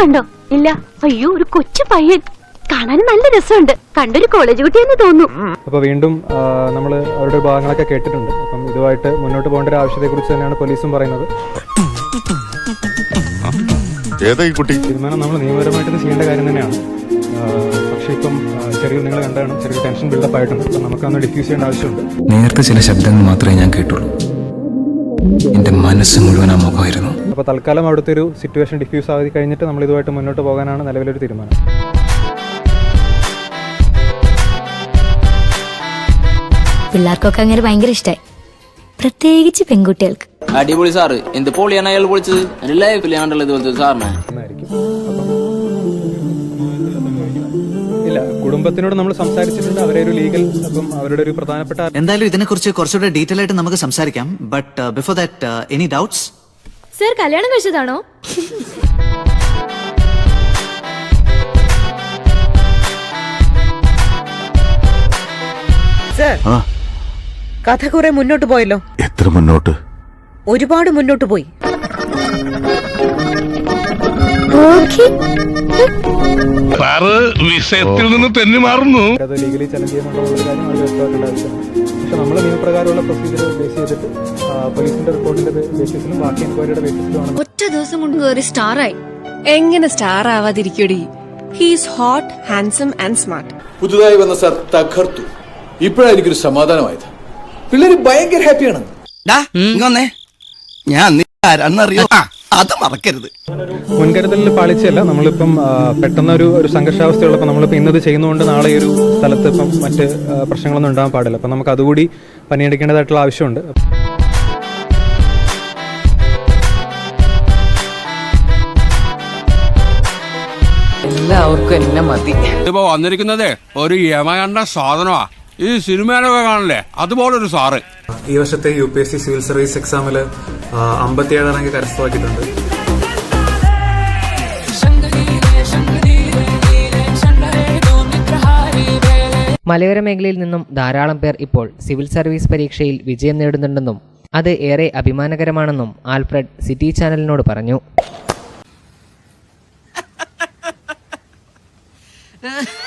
കണ്ടോ? ഇല്ല. അയ്യോ ഒരു കൊച്ചു പയ്യൻ. കാണാൻ നല്ല രസമുണ്ട്. കണ്ടൊരു കോളേജ് കുട്ടിയെന്ന് തോന്നുന്നു. അപ്പൊ വീണ്ടും നമ്മൾ അവരുടെ ഭാഗങ്ങളൊക്കെ കേട്ടിട്ടുണ്ട്. അപ്പം ഇതുമായിട്ട് മുന്നോട്ട് പോകേണ്ട ഒരു ആവശ്യത്തെ കുറിച്ച് തന്നെയാണ് പോലീസും പറയുന്നത്. ഏതാ ഈ കുട്ടി? തീരുമാനം നമ്മൾ നിയമപരമായിട്ട് ചെയ്യേണ്ട കാര്യം തന്നെയാണ്. പക്ഷെ പക്ഷേ ഇപ്പം ചെറിയ നിങ്ങൾ കണ്ടാണ് ചെറിയ ടെൻഷൻ ബിൽഡപ്പ് ആയിട്ടുണ്ട്. അപ്പം നമുക്കൊന്ന് ഡിഫ്യൂസ് ചെയ്യേണ്ട ആവശ്യമുണ്ട്. നേരത്തെ ചില ശബ്ദങ്ങൾ മാത്രമേ ഞാൻ കേട്ടുള്ളൂ. എന്റെ മനസ്സ് മുഴുവൻ ആ മുഖമായിരുന്നു. അപ്പോൾ തൽക്കാലം അവിടുത്തെ ഒരു സിറ്റുവേഷൻ ഡിഫ്യൂസ് ആയി കഴിഞ്ഞിട്ട് നമ്മൾ ഇതുമായിട്ട് മുന്നോട്ട് പോകാനാണ് നിലവിലൊരു തീരുമാനം. പിള്ളേർക്കൊക്കെ അങ്ങനെ ഭയങ്കര ഇഷ്ടമായി പ്രത്യേകിച്ച് പെൺകുട്ടികൾക്ക്. അടിപൊളി സാറ് എന്ത് പൊളിയാണ് അയാൾ പൊളിച്ചത്? എന്റെ ലൈഫിൽ ഇതുപോലത്തെ ഒരു സാറിനെ ഇല്ല കുടുംബത്തിനോട് നമ്മൾ സംസാരിച്ചിട്ടുണ്ട്. അവരെ ഒരു ലീഗൽ അപ്പം അവരുടെ ഒരു പ്രധാനപ്പെട്ട എന്തായാലും ഇതിനെക്കുറിച്ച് കുറച്ചുകൂടെ ഡീറ്റെയിൽ ആയിട്ട് നമുക്ക് സംസാരിക്കാം. But before that any doubts sir കല്യാണം കഴിച്ചതാണോ? സർ കഥ കുറെ മുന്നോട്ട് പോയല്ലോ. എത്ര മുന്നോട്ട്? ഒരുപാട് മുന്നോട്ട് പോയി. വിഷയത്തിൽ നിന്ന് തെന്നി മാറുന്നു പക്ഷെ നമ്മൾ നിയമപ്രകാരമുള്ള പ്രൊസീജിയർ ബേസ് ചെയ്തിട്ട് പോലീസിന്റെ റിപ്പോർട്ടിന്റെ ബേസിസിലും ബാക്കി എൻക്വയറിയുടെ ബേസിസിലുമാണ് ഒറ്റ ദിവസം കൊണ്ട് കയറി സ്റ്റാറായി. എങ്ങനെ star ആവാതിരിക്കടി he's hot handsome and smart പുതുതായി വന്ന സാർ തകർത്തു. ഇപ്പോഴാണ് എനിക്കൊരു സമാധാനമായത്. പിള്ളേര് ഭയങ്കര ഹാപ്പിയാണ് ഞാൻ ആരാന്നറിയോ അത് മറക്കരുത്. മുൻകരുതലിൽ പാളിച്ചല്ല നമ്മളിപ്പം പെട്ടെന്ന് ഒരു ഒരു സംഘർഷാവസ്ഥയുള്ളപ്പോൾ നമ്മളിപ്പോൾ ഇന്നത് ചെയ്യുന്നതുകൊണ്ട് നാളെ ഈ ഒരു സ്ഥലത്ത് ഇപ്പം മറ്റ് പ്രശ്നങ്ങളൊന്നും ഉണ്ടാകാൻ പാടില്ല. അപ്പം നമുക്ക് അതുകൂടി പണിയെടുക്കേണ്ടതായിട്ടുള്ള ആവശ്യമുണ്ട്. എല്ലാവർക്കും എന്നെ മതി. ഇപ്പൊ വന്നിരിക്കുന്നതേ ഒരു യമകണ്ട സാധനമാ. ഈ സിനിമയിലൊക്കെ കാണില്ലേ? അതുപോലൊരു സാറ്. ഈ വർഷത്തെ U P S C civil service എക്സാമിൽ അമ്പത്തിയേഴ് റാങ്ക് കരസ്ഥമാക്കിയിട്ടുണ്ട്. മലയോര മേഖലയിൽ നിന്നും ധാരാളം പേർ ഇപ്പോൾ സിവിൽ സർവീസ് പരീക്ഷയിൽ വിജയം നേടുന്നുണ്ടെന്നും അത് ഏറെ അഭിമാനകരമാണെന്നും ആൽഫ്രഡ് സിറ്റി ചാനലിനോട് പറഞ്ഞു.